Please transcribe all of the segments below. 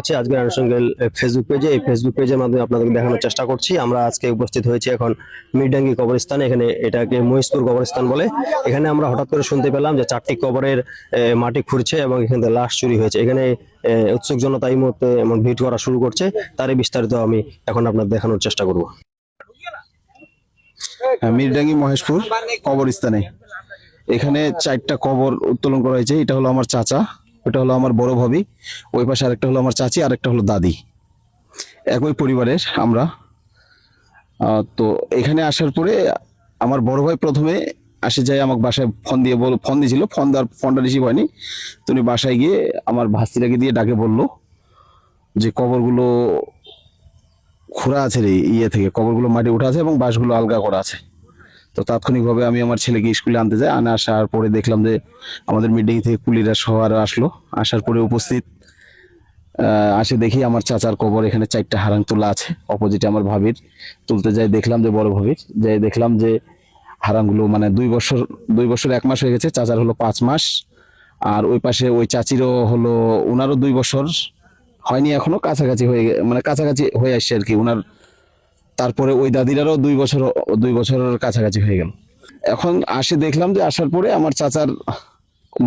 আছে, আজকের আনুষঙ্গিক ফেসবুক পেজে এই ফেসবুক পেজের মাধ্যমে আপনাদেরকে দেখানোর চেষ্টা করছি। আমরা আজকে উপস্থিত হয়েছি এখন মিরডাঙ্গি কবরস্থানে, এখানে এটাকে মহিষপুর কবরস্থান বলে। এখানে আমরা হঠাৎ করে শুনতে পেলাম যে চারটি কবরের মাটি খুঁড়ছে এবং এখানে থেকে লাশ চুরি হয়েছে। এখানে উৎসুক জনতা এই মুহূর্তে এমন ভিড় করা শুরু করছে। তারই বিস্তারিত আমি এখন আপনার দেখানোর চেষ্টা করব। মিরডাঙ্গি মহেশপুর কবরস্থানে। এখানে চারটা কবর উত্তোলন করা হয়েছে। এটা হলো আমার চাচা। ওটা হলো আমার বড় ভাবি, ওই পাশে আরেকটা হলো আমার চাচি, আরেকটা হলো দাদি। একই পরিবারের আমরা। তো এখানে আসার পরে আমার বড় ভাই প্রথমে আসে যায় আমাকে বাসায় ফোন দিয়ে বল, ফোন দিয়েছিল। ফোন দেওয়ার, ফোনটা রিসিভ হয়নি। তো উনি বাসায় গিয়ে আমার ভাস্তিটাকে দিয়ে ডাকে বলল যে, কবরগুলো খোঁড়া আছে রে ইয়ে থেকে। কবরগুলো মাটি উঠা আছে এবং বাঁশগুলো আলগা করা আছে। তো তাৎক্ষণিকভাবে আমি আমার ছেলেকে স্কুলে আনতে যাই। আনে আসার পরে দেখলাম যে আমাদের মিটিং থেকে কুলিরা শহর আসলো। আসার পরে উপস্থিত আসে দেখি আমার চাচার কবর এখানে চারটা হারাং তোলা আছে। অপোজিটে আমার ভাবির তুলতে যাই, দেখলাম যে বড় ভাবির যাই দেখলাম যে হারাংগুলো মানে দুই বছর দুই বছর এক মাস হয়ে গেছে, চাচার হলো পাঁচ মাস। আর ওই পাশে ওই চাচিরও হলো ওনারও দুই বছর হয়নি এখনও, কাছাকাছি হয়ে মানে কাছাকাছি হয়ে আসছে আর কি ওনার তারপরে ওই দাদিরারও দুই বছর, দুই বছরের কাছাকাছি হয়ে গেল। এখন আসে দেখলাম যে আসার পরে আমার চাচার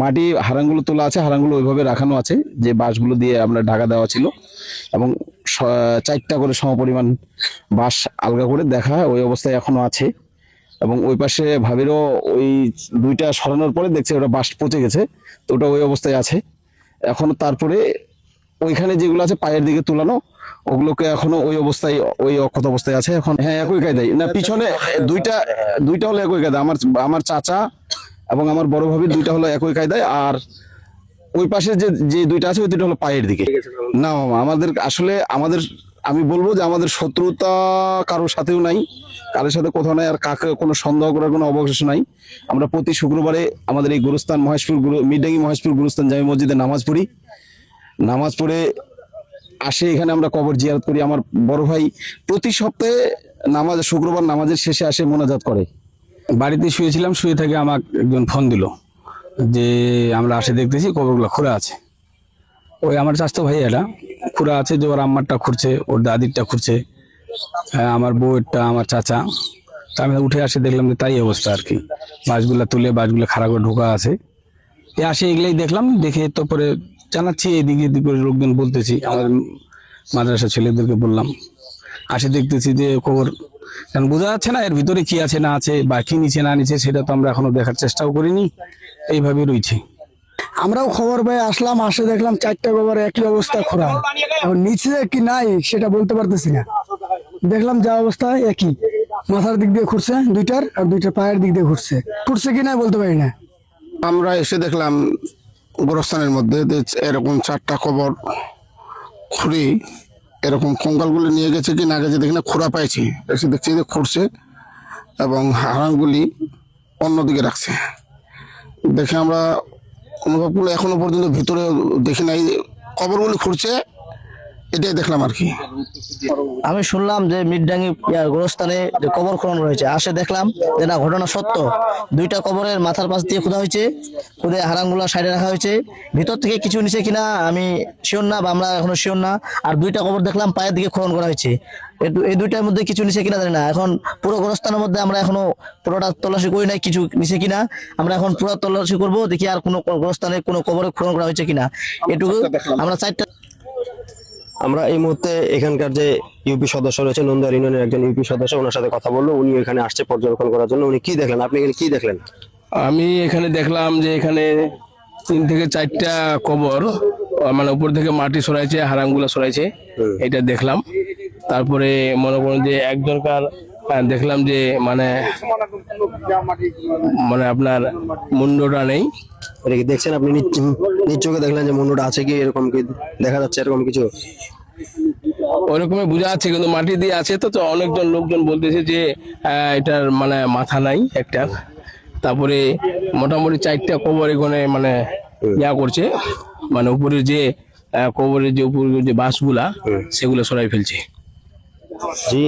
মাটি হারাঙ্গুলো তোলা আছে, হারাঙ্গুলো ওইভাবে রাখানো আছে, যে বাঁশগুলো দিয়ে আমরা ঢাকা দেওয়া ছিল। এবং চারটা করে সমপরিমাণ বাঁশ আলগা করে দেখা ওই অবস্থায় এখনও আছে। এবং ওই পাশে ভাবিরও ওই দুইটা সরানোর পরে দেখছে ওটা বাঁশ পচে গেছে, তো ওটা ওই অবস্থায় আছে। এখন তারপরে ওইখানে যেগুলো আছে পায়ের দিকে তোলানো, ওগুলোকে এখনও ওই অবস্থায়, ওই অক্ষত অবস্থায় আছে। এখন হ্যাঁ একই কায়দায়। না, পিছনে দুইটা দুইটা হলো একই কায়দা আমার আমার চাচা এবং আমার বড় ভাবির দুইটা হলো একই কায়দায়। আর ওই পাশে যে যে দুইটা আছে, ওই দুইটা হলো পায়ের দিকে। না, মামা, আমাদের আসলে আমাদের, আমি বলব যে আমাদের শত্রুতা কারোর সাথেও নাই। কারোর সাথে কোথাও নাই, আর কাকে কোনো সন্দেহ করার কোনো অবকাশ নাই। আমরা প্রতি শুক্রবারে আমাদের এই গুরুস্থান মহেশপুর গুরু, মিডডাঙ্গি মহেশপুর গুরুস্থান জামি মসজিদে নামাজ পড়ি। নামাজ পড়ে আসে এখানে আমরা কবর জিয়ারত করি। আমার বড় ভাই প্রতি সপ্তাহে নামাজ শুক্রবার নামাজের শেষে আসে মোনাজাত করে। বাড়িতে শুয়েছিলাম শুয়ে থেকে আমাকে একজন ফোন দিল যে আমরা আসে দেখতেছি কবরগুলো খোঁড়া আছে। ওই আমার চাস্তো ভাই এটা খুঁড়া আছে যে ওর আম্মারটা খুঁড়ছে ওর দাদিরটা খুঁড়ছে হ্যাঁ, আমার বউয়েরটা আমার চাচা। তা আমি উঠে আসে দেখলাম যে তাই অবস্থা আর কি। বাসগুলো তুলে বাসগুলো খারাপ করে ঢোকা আছে। এ আসে এগুলাই দেখলাম দেখে তো পরে জানাচ্ছি, এদিকে এদিক লোকজন বলতেছি আমাদের মাদ্রাসা ছেলেদেরকে বললাম। আসে দেখতেছি যে খবর, কারণ বোঝা যাচ্ছে না এর ভিতরে কি আছে, না আছে, বা কি নিচে না নিচে সেটা তো আমরা এখনও দেখার চেষ্টাও করিনি। এইভাবে রয়েছে। আমরাও খবর পেয়ে আসলাম, আসে দেখলাম চারটা গোবর একই অবস্থা খোরা। এখন নিচে কি নাই, সেটা বলতে পারতেছি না। দেখলাম যা অবস্থা, একই। মাথার দিক দিয়ে ঘুরছে, দুইটার, আর দুইটার পায়ের দিক দিয়ে ঘুরছে। ঘুরছে কি না বলতে পারি না। আমরা এসে দেখলাম গোরস্থানের মধ্যে এরকম চারটা কবর খুঁড়ি এরকম কঙ্কালগুলি নিয়ে গেছে কি না গেছে দেখি না, খোঁড়া পাইছি। এসে দেখছি যে খুঁড়ছে এবং হারানগুলি অন্যদিকে রাখছে। দেখে আমরা অনুভবগুলো করলে এখনও পর্যন্ত ভিতরে দেখি নাই কবরগুলি খুঁড়ছে এটাই দেখলাম আর কি। আমি শুনলাম যে মিরডাঙ্গি ইয়ার গোরস্থানে যে কবর খনন রয়েছে আসে দেখলাম যে না ঘটনা সত্য। দুইটা কবরের মাথার পাশ দিয়ে খোদা হয়েছে খুদে হারাঙ্গুলা সাইডে রাখা হয়েছে। ভিতর থেকে কিছু নিচে কিনা আমি শিওর না বা আমরা এখনও শিওর না। আর দুইটা কবর দেখলাম পায়ের দিকে খনন করা হয়েছে। এই এই দুইটার মধ্যে কিছু নিচে কিনা জানি না। এখন পুরো গোরস্থানের মধ্যে আমরা এখনও পুরোটা তল্লাশি করি নাই কিছু নিচে কিনা। আমরা এখন পুরো তল্লাশি করব দেখি আর কোনো গোরস্থানে কোনো কবরে খনন করা হয়েছে কিনা। এটুকু আমরা চারটা আমরা এই মুহূর্তে এখানকার যে ইউপি সদস্য রয়েছে নন্দার ইউনিয়নের একজন ইউপি সদস্য ওনার সাথে কথা বলল উনি এখানে আসছে পর্যবেক্ষণ করার জন্য। উনি কি দেখলেন? আপনি এখানে কি দেখলেন? আমি এখানে দেখলাম যে এখানে তিন থেকে চারটা কবর মানে উপর থেকে মাটি সরাইছে হারামগুলো সরাইছে। এটা দেখলাম। তারপরে মনে করুন যে একজনকার আহ, দেখলাম যে মানে মানে আপনার মুন্ডটা নেই। দেখছেন আপনি? নিজ চোখে দেখলেন যে মুন্ডুটা আছে কি? এরকম কি দেখা যাচ্ছে? এরকম কিছু? ওরকমই বোঝা যাচ্ছে কিন্তু মাটি দিয়ে আছে তো তো অনেকজন লোকজন বলতেছে যে আহ, এটার মানে মাথা নাই একটা। তারপরে মোটামুটি চারটা কবর এখানে মানে ইয়া করছে মানে উপরে যে কবরের যে উপরে যে বাসগুলা সেগুলো সরাই ফেলছে। জি